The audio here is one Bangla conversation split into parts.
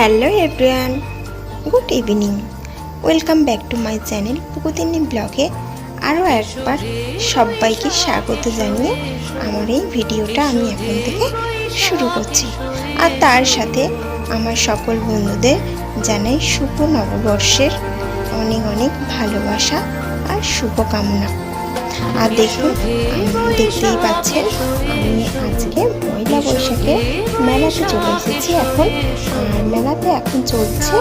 Hello everyone good evening welcome back to my channel পুকুদিনী ব্লগে আরও একবার সবাইকে স্বাগত জানিয়ে আমার এই ভিডিওটা আমি এখন থেকে শুরু করছি। আর তার সাথে আমার সকল বন্ধুদের জানাই শুভ নববর্ষের অনেক অনেক ভালোবাসা আর শুভকামনা। আর দেখুন, দেখতেই পাচ্ছেন, আমি আজকে পয়লা বৈশাখে মেলাতে চলে এসেছি এখন। মেলাতে এখন চলছে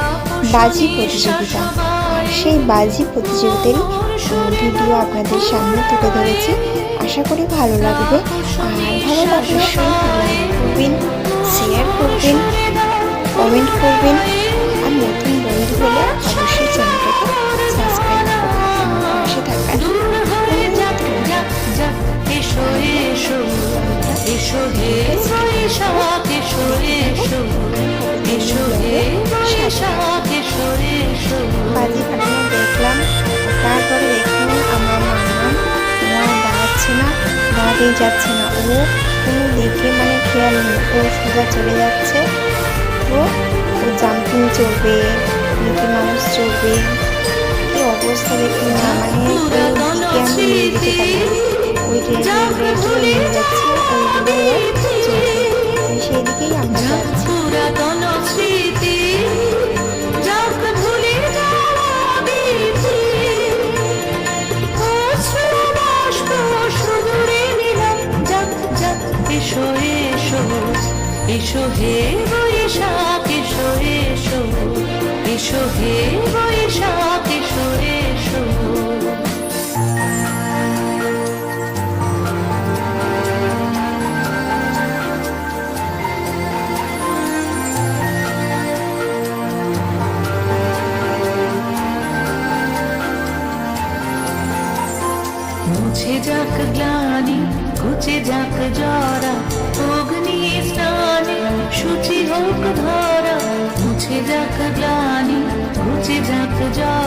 বাজি প্রতিযোগিতা। সেই বাজি প্রতিযোগিতারই ভিডিও আপনাদের সামনে তুলে ধরেছি। আশা করি ভালো লাগবে। আর ভালো লাইক করবেন শেয়ার করবেন কমেন্ট করবেন। আর নতুন বন্ধু হলে এসো হে বৈশাখ এসো এসো এসো হে এসো এসো বাজি ফাটানো দেখলাম। তারপরে দেখলাম আমার মামা দাঁড়াচ্ছে না দাঁড়াতেই যাচ্ছে না। ও কোনো দিকে মানে খেয়াল নেই। ও সোজা চলে যাচ্ছে। ও ও জাম্পিং চলবে মিকি মানুষ চলবে কি অবস্থা দেখুন না মানে ওই না। নিয়ে যাচ্ছে। ওইগুলো ও চলবে আমি সেই দিকেই আমরা যাচ্ছি এসো এসো এসো হে বৈশাখ এসো এসো এসো হে যাক গ্লানি ঘুচে যাক জরা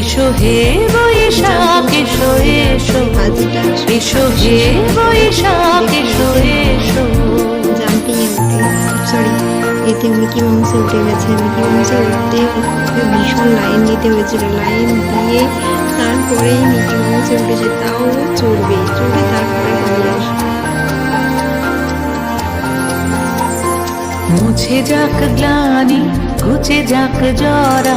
এসো হে বৈশাখ এসো এসো। এসো হে বৈশাখ এসো এসো। সরি এতে মিকি মাউসে উঠে গেছে। মিকি মাউসে উঠতে ভীষণ লাইন দিতে হয়েছিল। লাইন দিয়ে তারপরেই মিকি মাউসে উঠেছে। তাও চড়বে। চড়ে তারপরে আসবে? মুছে যাক গ্লানি ঘুচে যাক জরা।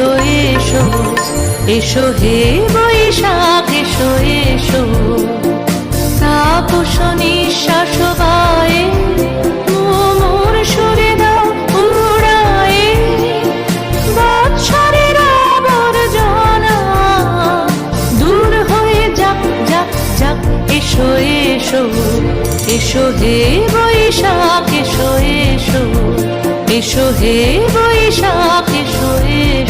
এসো এসো এসো হে বৈশাখ, এসো এসো। তাপস নিঃশ্বাস যাক যাক এসো হে বৈশাখ, এসো এসো। এসো হে বৈশাখ, এসো এসো।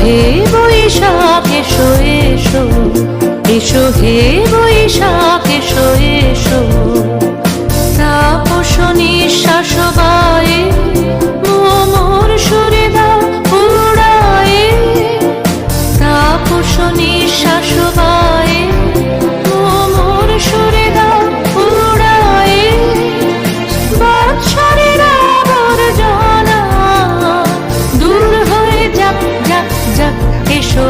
হে বৈশাখ এসো এসো। এসো হে বৈশাখ এসো এসো। তাপস নিঃশ্বাস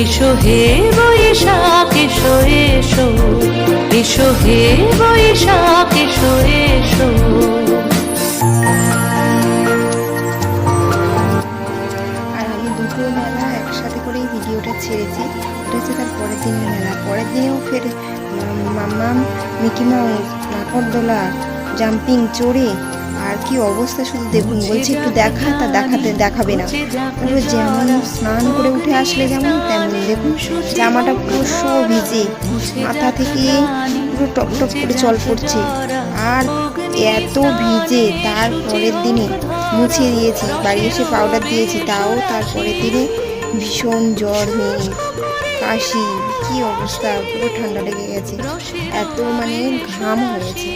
এসো হে বৈশাখ, এসো এসো। এসো হে বৈশাখ, এসো এসো। আর আমি দুটো মেলা একসাথে করেই ভিডিওটা ছেড়েছি। এটা তার পরের মেলা। পরের ফের মিকি মাউস নাকরদোলা জাম্পিং, চড়ে কি অবস্থা শুধু দেখুন বলছি একটু দেখা তা দেখাতে দেখাবে না। পুরো যেমন স্নান করে উঠে আসলে যেমন তেমন দেখুন জামাটা পুরো শো ভিজে মাথা থেকে পুরো টপ টপ করে জল পড়ছে। আর এত ভিজে তার পরের দিনে মুছে দিয়েছি বাড়ি এসে পাউডার দিয়েছি তাও তার পরের দিনে ভীষণ জ্বর মেয়ে কাশি কি অবস্থা পুরো ঠান্ডা লেগে গেছে। এত মানে ঘাম হয়েছে।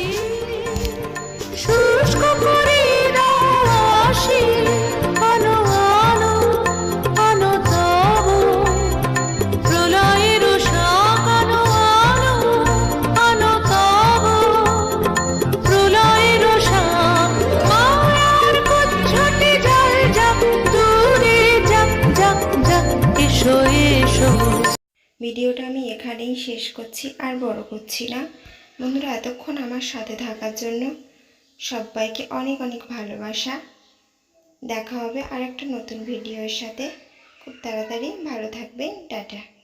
ভিডিওটা আমি এখানেই শেষ করছি, আর বড় করছি না। বন্ধুরা, এতক্ষণ আমার সাথে থাকার জন্য সবাইকে অনেক অনেক ভালোবাসা। দেখা হবে আর একটা নতুন ভিডিওর সাথে। খুব তাড়াতাড়ি ভালো থাকবেন। টাটা।